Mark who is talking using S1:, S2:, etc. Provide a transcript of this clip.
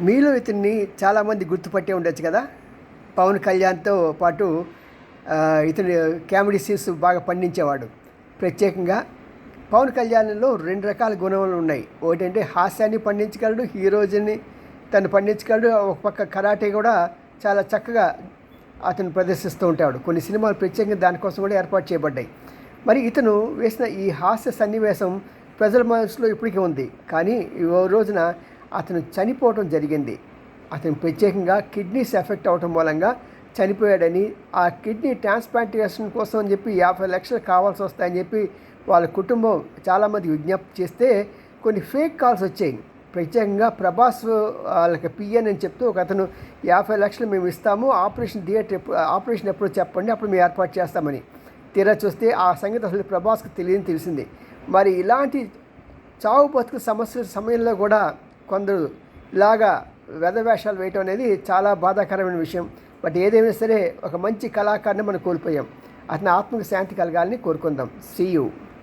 S1: మీలో ఇతన్ని చాలామంది గుర్తుపట్టే ఉండొచ్చు కదా? పవన్ కళ్యాణ్తో పాటు ఇతని ఇతను కామెడీ సీన్స్ బాగా పండించేవాడు. ప్రత్యేకంగా పవన్ కళ్యాణ్లో రెండు రకాల గుణములు ఉన్నాయి. ఒకటంటే హాస్యాన్ని పండించగలడు హీరోజన్ని తను పండించగలడు. ఒక పక్క కరాటే కూడా చాలా చక్కగా అతను ప్రదర్శిస్తూ ఉంటాడు. కొన్ని సినిమాలు ప్రత్యేకంగా దానికోసం కూడా ఏర్పాటు చేయబడ్డాయి. మరి ఇతను వేసిన ఈ హాస్య సన్నివేశం ప్రజల మనసులో ఇప్పటికీ ఉంది. కానీ ఓ రోజున అతను చనిపోవటం జరిగింది. అతను ప్రత్యేకంగా కిడ్నీస్ ఎఫెక్ట్ అవటం మూలంగా చనిపోయాడని ఆ కిడ్నీ ట్రాన్స్ప్లాంటేషన్ కోసం అని చెప్పి యాభై లక్షలు కావాల్సి వస్తాయని చెప్పి వాళ్ళ కుటుంబం చాలామంది విజ్ఞప్తి చేస్తే కొన్ని ఫేక్ కాల్స్ వచ్చాయి. ప్రత్యేకంగా ప్రభాస్ వాళ్ళకి పిఎన్ అని చెప్తూ ఒక అతను యాభై లక్షలు మేము ఇస్తాము ఆపరేషన్ థియేటర్ ఎప్పుడు ఆపరేషన్ ఎప్పుడు చెప్పండి అప్పుడు మేము ఏర్పాటు చేస్తామని. తీరా చూస్తే ఆ సంగతి అసలు ప్రభాస్కి తెలియని తెలిసింది. మరి ఇలాంటి చావు బతుకు సమస్య సమయంలో కూడా కొందరు ఇలాగా వేదవేషాలు వేయటం అనేది చాలా బాధాకరమైన విషయం. బట్ ఏదైనా సరే ఒక మంచి కళాకారుని మనం కోల్పోయాం. అతని ఆత్మకు శాంతి కలగాలని కోరుకుందాం. సీయూ